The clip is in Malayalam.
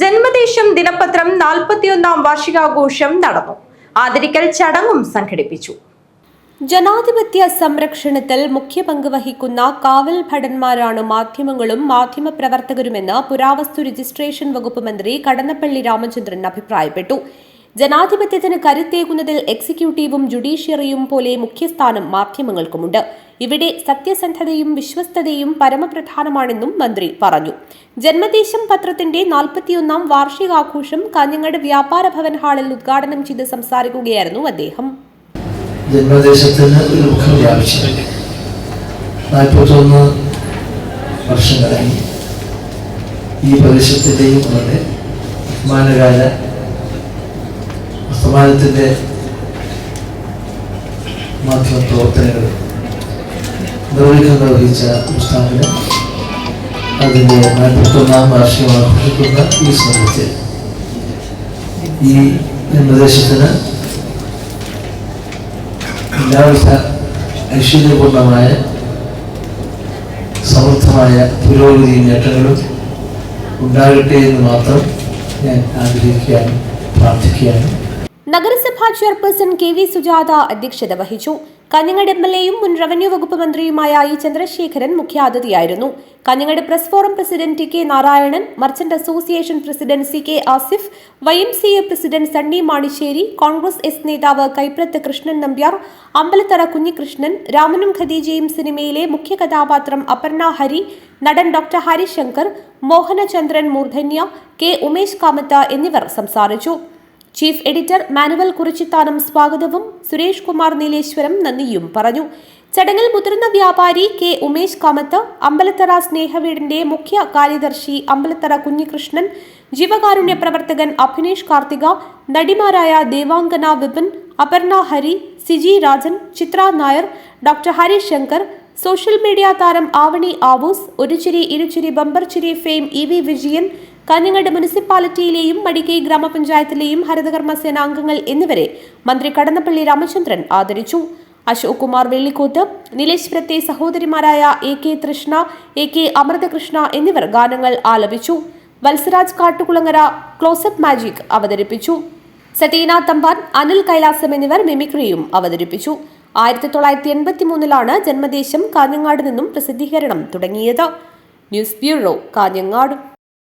ജന്മദേശം ദിനപത്രം നാൽപ്പത്തിയൊന്നാം വാർഷികാഘോഷം നടന്നു. ആദരിക്കൽ ചടങ്ങും സംഘടിപ്പിച്ചു. ജനാധിപത്യ സംരക്ഷണത്തിൽ മുഖ്യ പങ്ക് വഹിക്കുന്ന കാവൽ ഭടന്മാരാണ് മാധ്യമങ്ങളും മാധ്യമപ്രവർത്തകരുമെന്ന് പുരാവസ്തു രജിസ്ട്രേഷൻ വകുപ്പ് മന്ത്രി കടന്നപ്പള്ളി രാമചന്ദ്രൻ അഭിപ്രായപ്പെട്ടു. ജനാധിപത്യത്തിന് കരുത്തേകുന്നതിൽ എക്സിക്യൂട്ടീവും ജുഡീഷ്യറിയും പോലെ മുഖ്യസ്ഥാനം മാധ്യമങ്ങൾക്കുമുണ്ട്. ഇവിടെ സത്യസന്ധതയും വിശ്വസ്തതയും പരമപ്രധാനമാണെന്നും മന്ത്രി പറഞ്ഞു. ജന്മദേശം പത്രത്തിന്റെ നാൽപ്പത്തിയൊന്നാം വാർഷികാഘോഷം കാഞ്ഞങ്ങാട് വ്യാപാര ഭവൻ ഹാളിൽ ഉദ്ഘാടനം ചെയ്ത് സംസാരിക്കുകയായിരുന്നു അദ്ദേഹം. ജന്മദേശത്തിന് ഒരു വർഷങ്ങളായി ഈ പ്രദേശത്തിന്റെയും അവരുടെ വർത്തമാനകാല വർത്തമാനത്തിന്റെ മാധ്യമ പ്രവർത്തനങ്ങൾ നിർവഹിക്കാൻ നിർവഹിച്ച സ്ഥാപനം അതിന്റെ നാൽപ്പത്തൊന്നാം വാർഷികം ആഘോഷിക്കുന്ന ഈ സമയത്ത് ഈ നിർദ്ദേശത്തിന് എല്ലാവിധ ഐശ്വര്യപൂർണമായ സമൃദ്ധമായ പുരോഗതി നേട്ടങ്ങളും ഉണ്ടാകട്ടെ എന്ന് മാത്രം ഞാൻ ആഗ്രഹിക്കുകയാണ് പ്രാർത്ഥിക്കുകയാണ്. നഗരസഭാ ചെയർപേഴ്സൺ കെ വി സുജാത അധ്യക്ഷത വഹിച്ചു. കാഞ്ഞങ്ങാട് എം എൽ എയും മുൻ റവന്യൂ വകുപ്പ് മന്ത്രിയുമായ E Chandrasekharan മുഖ്യാതിഥിയായിരുന്നു. Kanhangad press forum president T K Narayanan merchant association president C K Asif Y M C A president Sunny Manisseri Congress S നേതാവ് കൈപ്രത്ത് കൃഷ്ണൻ നമ്പ്യാർ അമ്പലത്തറ കുഞ്ഞികൃഷ്ണൻ രാമനും ഖദീജയും സിനിമയിലെ മുഖ്യ കഥാപാത്രം അപർണ ഹരി നടൻ ഡോക്ടർ ഹരിശങ്കർ മോഹനചന്ദ്രൻ മൂർധന്യ കെ ഉമേഷ് കാമത്ത എന്നിവർ സംസാരിച്ചു. ചീഫ് എഡിറ്റർ മാനുവൽ കുറിച്ചിത്താനം സ്വാഗതവും സുരേഷ് കുമാർ നീലേശ്വരം നന്ദിയും പറഞ്ഞു. ചടങ്ങിൽ മുതിർന്ന വ്യാപാരി കെ ഉമേഷ് കാമത്ത് അമ്പലത്തറ സ്നേഹവീടിന്റെ മുഖ്യ കാര്യദർശി അമ്പലത്തറ കുഞ്ഞികൃഷ്ണൻ ജീവകാരുണ്യ പ്രവർത്തകൻ Abhinesh Karthika നടിമാരായ Devangana Vipin Aparna Hari Siji Rajan Chithra Nair doctor Harishankar social media താരം ആവണി ആവൂസ് ഒരു ചിരി ഇരുചിരി ബമ്പർ ചിരി fame E V Vijayan Kanhangad മുനിസിപ്പാലിറ്റിയിലെയും Madikkai ഗ്രാമപഞ്ചായത്തിലെയും ഹരിതകർമ്മ സേനാംഗങ്ങൾ എന്നിവരെ മന്ത്രി കടന്നപ്പള്ളി രാമചന്ദ്രൻ ആദരിച്ചു. അശോക് കുമാർ വെള്ളിക്കോത്ത് നീലേശ്വരത്തെ സഹോദരിമാരായ A K Trishna A K Amrithakrishna എന്നിവർ ഗാനങ്ങൾ ആലപിച്ചു. വത്സരാജ് കാട്ടുകുളങ്ങര ക്ലോസപ്പ് മാജിക് അവതരിപ്പിച്ചു. സതീന തമ്പാൻ അനിൽ കൈലാസം എന്നിവർ മിമിക്രിയും അവതരിപ്പിച്ചു. ആയിരത്തി തൊള്ളായിരത്തി എൺപത്തി മൂന്നിലാണ് ജന്മദേശം കാഞ്ഞങ്ങാട് നിന്നും പ്രസിദ്ധീകരണം തുടങ്ങിയത്. News bureau Kanhangad.